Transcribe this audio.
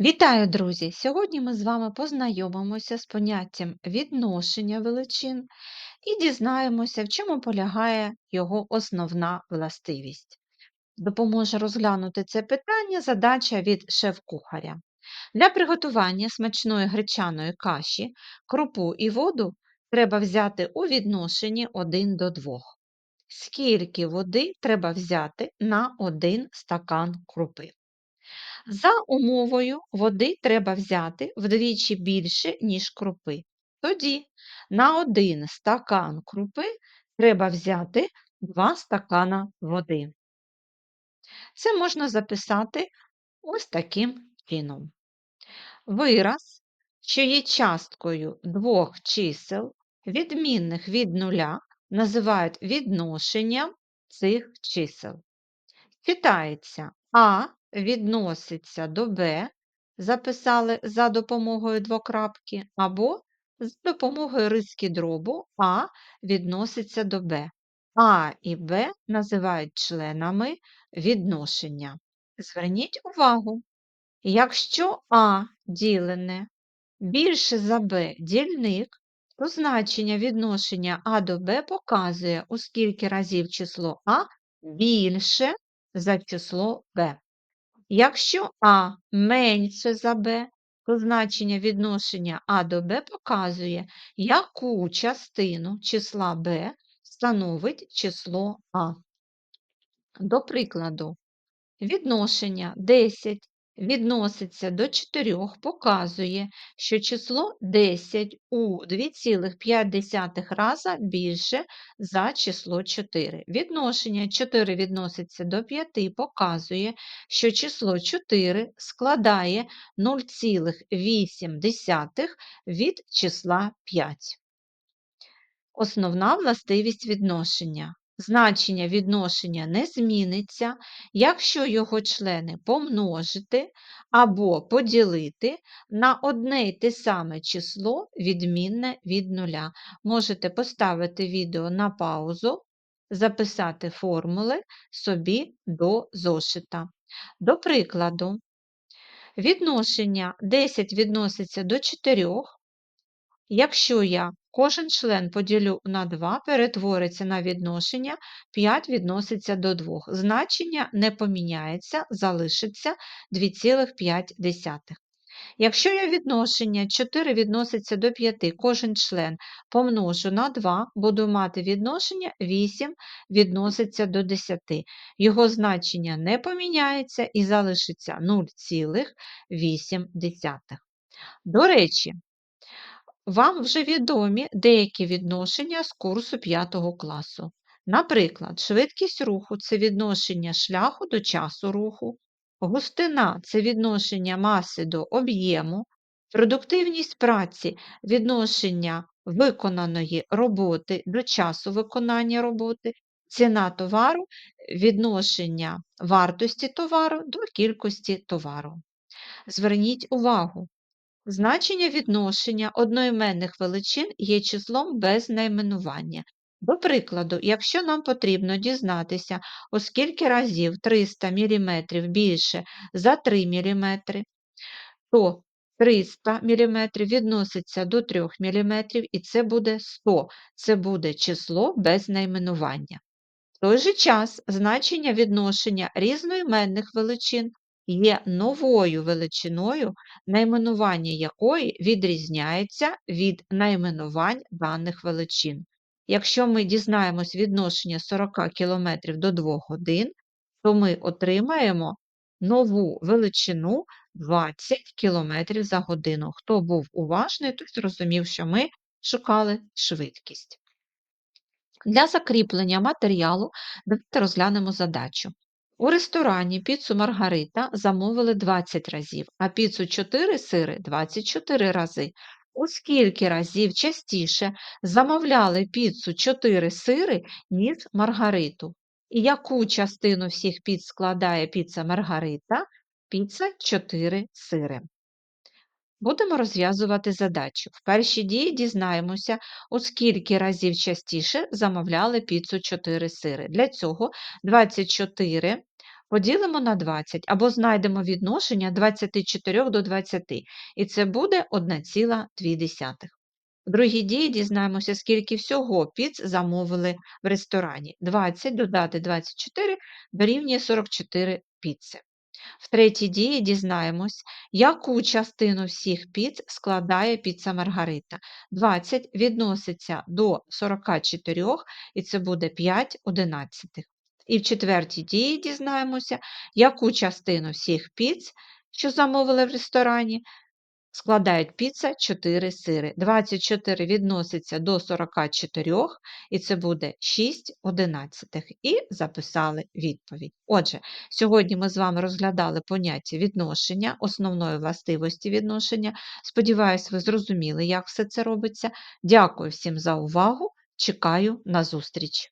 Вітаю, друзі! Сьогодні ми з вами познайомимося з поняттям відношення величин і дізнаємося, в чому полягає його основна властивість. Допоможе розглянути це питання задача від шеф-кухаря. Для приготування смачної гречаної каші, крупу і воду треба взяти у відношенні 1 до 2. Скільки води треба взяти на 1 стакан крупи? За умовою води треба взяти вдвічі більше, ніж крупи. Тоді на один стакан крупи треба взяти 2 стакана води. Це можна записати ось таким чином. Вираз, що є часткою двох чисел, відмінних від нуля, називають відношенням цих чисел. Читається А відноситься до Б, записали за допомогою двокрапки, або з допомогою риски дробу А відноситься до Б. А і Б називають членами відношення. Зверніть увагу, якщо А ділене більше за Б дільник, то значення відношення А до Б показує, у скільки разів число А більше за число b. Якщо А менше за Б, то значення відношення А до Б показує, яку частину числа Б становить число А. До прикладу, відношення 10 відноситься до 4 показує, що число 10 у 2,5 раза більше за число 4. Відношення 4 відноситься до 5 показує, що число 4 складає 0,8 від числа 5. Основна властивість відношення. Значення відношення не зміниться, якщо його члени помножити або поділити на одне й те саме число, відмінне від нуля. Можете поставити відео на паузу, записати формули собі до зошита. До прикладу, відношення 10 відноситься до 4, якщо я Кожен член поділю на 2 перетвориться на відношення 5 відноситься до 2. Значення не поміняється, залишиться 2,5. Якщо я відношення 4 відноситься до 5, кожен член помножу на 2, буду мати відношення 8 відноситься до 10. Його значення не поміняється і залишиться 0,8. До речі, вам вже відомі деякі відношення з курсу 5 класу. Наприклад, швидкість руху це відношення шляху до часу руху, густина це відношення маси до об'єму, продуктивність праці відношення виконаної роботи до часу виконання роботи, ціна товару відношення вартості товару до кількості товару. Зверніть увагу, Значення відношення одноіменних величин є числом без найменування. До прикладу, якщо нам потрібно дізнатися, у скільки разів 300 мм більше за 3 мм, то 300 мм відноситься до 3 мм і це буде 100, це буде число без найменування. В той же час значення відношення різноіменних величин є новою величиною, найменування якої відрізняється від найменувань даних величин. Якщо ми дізнаємось відношення 40 км до 2 годин, то ми отримаємо нову величину 20 км за годину. Хто був уважний, той зрозумів, що ми шукали швидкість. Для закріплення матеріалу давайте розглянемо задачу. У ресторані піцу Маргарита замовили 20 разів, а піцу 4 сири 24 рази. У скільки разів частіше замовляли піцу 4 сири, ніж Маргариту? І яку частину всіх піц складає піца Маргарита? Піца 4 сири. Будемо розв'язувати задачу. В першій дії дізнаємося, у скільки разів частіше замовляли піцу 4 сири. Для цього 24 Поділимо на 20 або знайдемо відношення 24 до 20, і це буде 1,2. В другій дії дізнаємося, скільки всього піц замовили в ресторані. 20 додати 24 дорівнює 44 піци. В третій дії дізнаємось, яку частину всіх піц складає піца Маргарита. 20 відноситься до 44, і це буде 5 одинадцятих. І в четвертій дії дізнаємося, яку частину всіх піц, що замовили в ресторані, складають піца 4 сири. 24 відноситься до 44, і це буде 6 одинадцятих. І записали відповідь. Отже, сьогодні ми з вами розглядали поняття відношення, основної властивості відношення. Сподіваюсь, ви зрозуміли, як все це робиться. Дякую всім за увагу. Чекаю на зустріч!